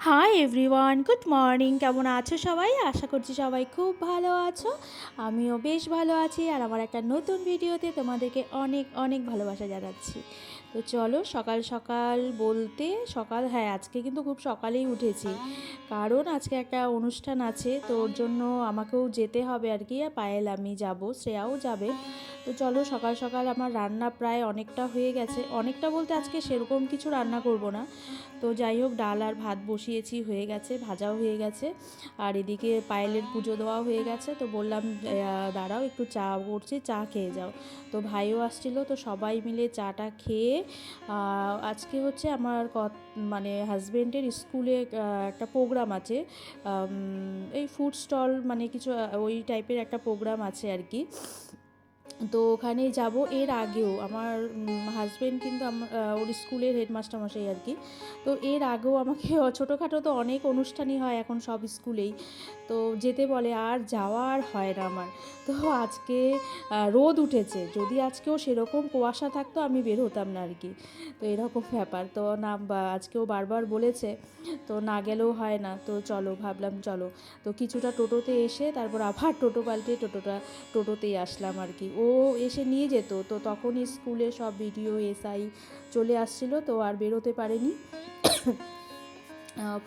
Hi everyone good morning কেমন আছো সবাই? আশা করছি সবাই খুব ভালো আছো। আমিও বেশ ভালো আছি। আর আমার একটা নতুন ভিডিওতে তোমাদেরকে অনেক অনেক ভালোবাসা জানাচ্ছি। তো চলো, সকাল সকাল বলতে সকাল হ্যাঁ আজকে কিন্তু খুব সকালেই উঠেছি। কারণ আজকে একটা অনুষ্ঠান আছে, তো ওর জন্য আমাকেও যেতে হবে আর কি। পায়েল, আমি যাব, শ্রেয়াও যাবে। তো চলো, সকাল সকাল আমার রান্না প্রায় অনেকটা হয়ে গেছে। অনেকটা বলতে আজকে সেরকম কিছু রান্না করব না। তো যাই হোক, ডাল আর ভাত বসিয়েছি, হয়ে গেছে, ভাজাও হয়ে গেছে। আর এদিকে পায়েলের পুজো দেওয়া হয়ে গেছে, তো বললাম দাঁড়াও, একটু চা করছি, চা খেয়ে যাও। তো ভাইও আসছিল, তো সবাই মিলে চাটা খেয়ে আজকে হচ্ছে আমার মানে হাজবেন্ডের স্কুলে একটা প্রোগ্রাম আছে এই ফুড স্টল মানে কিছু ওই টাইপের একটা প্রোগ্রাম আছে আর কি। তো ওখানে যাব। এর আগেও আমার হাজবেন্ড কিন্তু ওর স্কুলের হেডমাস্টার মশাই আর কি। তো এর আগেও আমাকে ছোটোখাটো তো অনেক অনুষ্ঠানই হয় এখন সব স্কুলেই। তো যেতে বলে, আর যাওয়া আর হয় না আমার। তো আজকে রোদ উঠেছে। যদি আজকেও সেরকম কুয়াশা থাকতো, আমি বের হতাম না আর কি। তো এরকম ব্যাপার। তো না আজকেও বারবার বলেছে, তো না গেলেও হয় না। তো চলো, ভাবলাম চলো। তো কিছুটা টোটোতে এসে, তারপর আবার টোটো পাল্টে টোটোটা, টোটোতেই আসলাম আর কি। ও এসে নিয়ে যেত। তো তখনই স্কুলে সব ভিডিও, এসআই চলে আসছিল, তো আর বেরোতে পারেনি।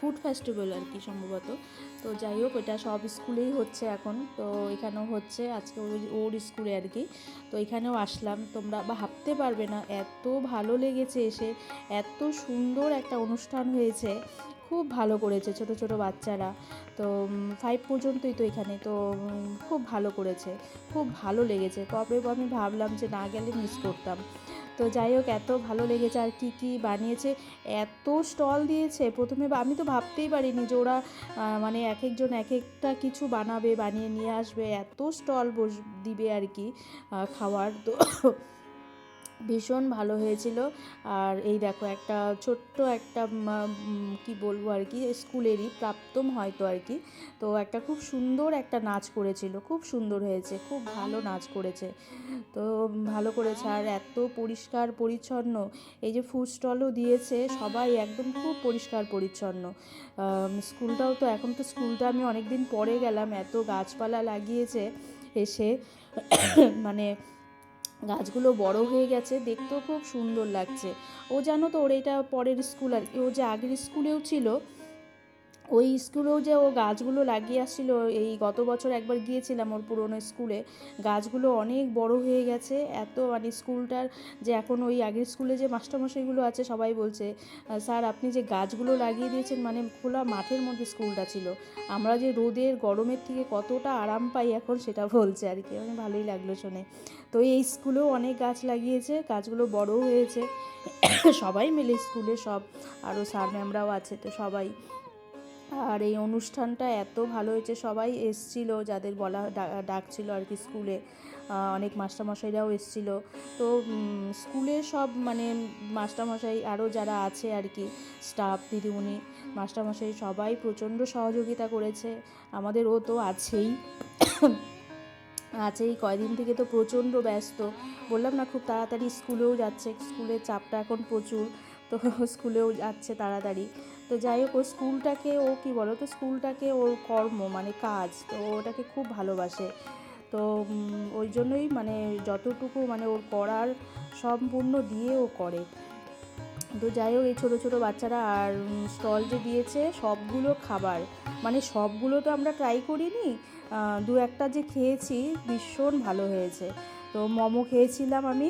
ফুড ফেস্টিভ্যাল আর কি সম্ভবত। তো যাই হোক, এটা সব স্কুলেই হচ্ছে এখন। তো এখানেও হচ্ছে, আজকে ওর- ওর স্কুলে আর কি। তো এখানেও আসলাম। তোমরা ভাবতে পারবে না, এত ভালো লেগেছে এসে। এত সুন্দর একটা অনুষ্ঠান হয়েছে। খুব ভালো করেছে ছোট ছোট বাচ্চারা। তো ফাইভ পর্যন্তই তো এখানে। তো খুব ভালো করেছে। খুব ভালো লেগেছে। তবে আমি ভাবলাম যে না গেলে মিস করতাম। তো যাই হোক, এত ভালো লেগেছে আর কি কি বানিয়েছে। এত স্টল দিয়েছে। প্রথমে আমি তো ভাবতেই পারিনি যে ওরা মানে এক একজন এক একটা কিছু বানাবে, বানিয়ে নিয়ে আসবে। এত স্টল বস, দিবে আর কি খাওয়ার। তো ভীষণ ভালো হয়েছিল। আর এই দেখো, একটা ছোট্ট একটা কি বলব আর কি, স্কুলেরই প্রাপ্তম হয়তো আর কি। তো একটা খুব সুন্দর একটা নাচ করেছিল, খুব সুন্দর হয়েছে, খুব ভালো নাচ করেছে। তো ভালো করেছে। আর এত পরিষ্কার পরিচ্ছন্ন, এই যে ফুড স্টলও দিয়েছে, সবাই একদম খুব পরিষ্কার পরিচ্ছন্ন। স্কুলটাও তো, এখন তো স্কুলটা আমি অনেক দিন পরে গেলাম, এত গাছপালা লাগিয়েছে এসে। মানে গাছগুলো বড় হয়ে গেছে, দেখতেও খুব সুন্দর লাগছে। ও জানো তো, ওর এটা পরের স্কুল আর কি ও যে আগের স্কুলেও ছিল ওই স্কুলেও যে ও গাছগুলো লাগিয়ে আসছিল, এই গত বছর একবার গিয়েছিলাম ওর পুরনো স্কুলে, গাছগুলো অনেক বড় হয়ে গেছে। এত মানে স্কুলটার যে এখন ওই আগের স্কুলে যে মাস্টারমশাইগুলো আছে, সবাই বলছে, স্যার, আপনি যে গাছগুলো লাগিয়ে দিয়েছেন মানে খোলা মাঠের মধ্যে স্কুলটা ছিল। আমরা যে রোদের, গরমের থেকে কতটা আরাম পাই এখন সেটা বলছে আর কি। মানে ভালোই লাগল শুনে। তো এই স্কুলেও অনেক গাছ লাগিয়েছে, গাছগুলো বড়ও হয়েছে। সবাই মিলে স্কুলে সব, আরও স্যার ম্যামরাও আছে, তো সবাই আর এই অনুষ্ঠানটা এত ভালো হয়েছে, সবাই এসছিল, যাদের বলা ডাকছিল আর কি স্কুলে। অনেক মাস্টারমশাইরাও এসছিল। তো স্কুলে সব মানে মাস্টারমশাই আরও যারা আছে আর কি, স্টাফ, দিদিমণি, মাস্টারমশাই সবাই প্রচণ্ড সহযোগিতা করেছে। আমাদের ও তো আছেই। আছেই, কয়দিন থেকে তো প্রচণ্ড ব্যস্ত। বললাম না, খুব তাড়াতাড়ি স্কুলেও যাচ্ছে, স্কুলের চাপটা এখন প্রচুর। তো স্কুলেও যাচ্ছে তাড়াতাড়ি। তো যাই হোক ও স্কুলটাকে ও কি বলো, তো স্কুলটাকে ওর কর্ম মানে কাজ, তো ওটাকে খুব ভালোবাসে। তো ওই জন্যই মানে যতটুকু মানে ওর করার সম্পূর্ণ দিয়ে ও করে। তো যাই হোক, এই ছোটো ছোটো বাচ্চারা আর স্টল যে দিয়েছে, সবগুলো খাবার মানে সবগুলো তো আমরা ট্রাই করিনি দু একটা যে খেয়েছি, ভীষণ ভালো হয়েছে। তো মোমো খেয়েছিলাম আমি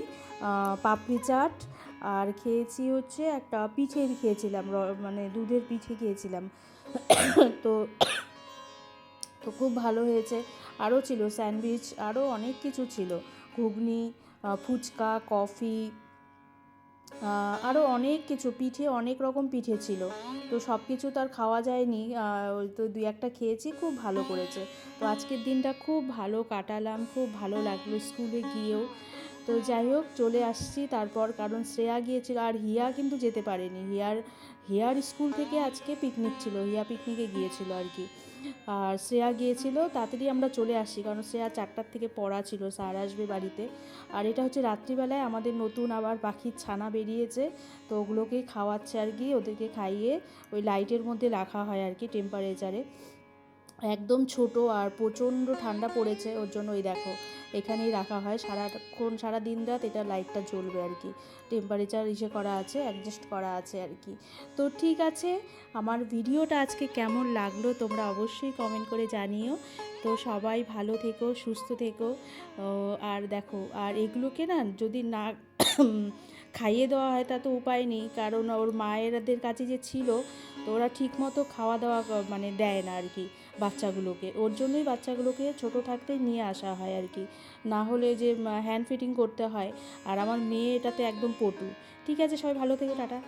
পাপড়ি চাট আর খেয়েছি হচ্ছে একটা পিঠে খেয়েছিলাম মানে দুধের পিঠে খেয়েছিলাম। তো তো খুব ভালো হয়েছে। আরও ছিল স্যান্ডউইচ, আরও অনেক কিছু ছিল। ঘুগনি ফুচকা, কফি আরও অনেক কিছু, পিঠে অনেক রকম পিঠে ছিল। তো সব কিছু তো আর খাওয়া যায়নি ওই তো দুই একটা খেয়েছি, খুব ভালো করেছে। তো আজকের দিনটা খুব ভালো কাটালাম, খুব ভালো লাগল স্কুলে গিয়েও। তো যাই হোক, চলে আসছি তারপর, কারণ শ্রেয়া গিয়েছিল আর হিয়া কিন্তু যেতে পারেনি। হিয়ার, হেয়ার স্কুল থেকে আজকে পিকনিক ছিল, হিয়া পিকনিকে গিয়েছিল আর কি। আর শ্রেয়া গিয়েছিল, তাড়াতাড়ি আমরা চলে আসি, কারণ শ্রেয়া চারটার থেকে পড়া ছিল, স্যার আসবে বাড়িতে। আর এটা হচ্ছে রাত্রিবেলায় আমাদের নতুন আবার পাখির ছানা বেরিয়েছে, তো ওগুলোকেই খাওয়াচ্ছে আর কি, ওদেরকে খাইয়ে ওই লাইটের মধ্যে রাখা হয় আর কি টেম্পারেচারে একদম ছোট আর প্রচণ্ড ঠান্ডা পড়েছে, ওর জন্য ওই দেখো, এখানেই রাখা হয়। সারাক্ষণ, সারা দিন রাত এটা লাইটটা জ্বলবে আর কি। টেম্পারেচার ইসে করা আছে অ্যাডজাস্ট করা আছে আর কি। তো ঠিক আছে, আমার ভিডিওটা আজকে কেমন লাগল তোমরা অবশ্যই কমেন্ট করে জানিও। তো সবাই ভালো থেকো, সুস্থ থেকো। আর দেখো, আর এগুলোকে না যদি না খাইয়ে দেওয়া হয়, তা তো উপায় নেই। কারণ ওর মায়েরাদের কাছে যে ছিল, তো ওরা ঠিকমতো খাওয়া দাওয়া মানে দেয় না আর কি বাচ্চাগুলোকে। ওর জন্যই বাচ্চাগুলোকে ছোট থাকতেই নিয়ে আসা হয় আর কি না হলে যে হ্যান্ড ফিটিং করতে হয়। আর আমার মেয়ে এটাতে একদম পটু। ঠিক আছে, সবাই ভালো থেকে, টাটা।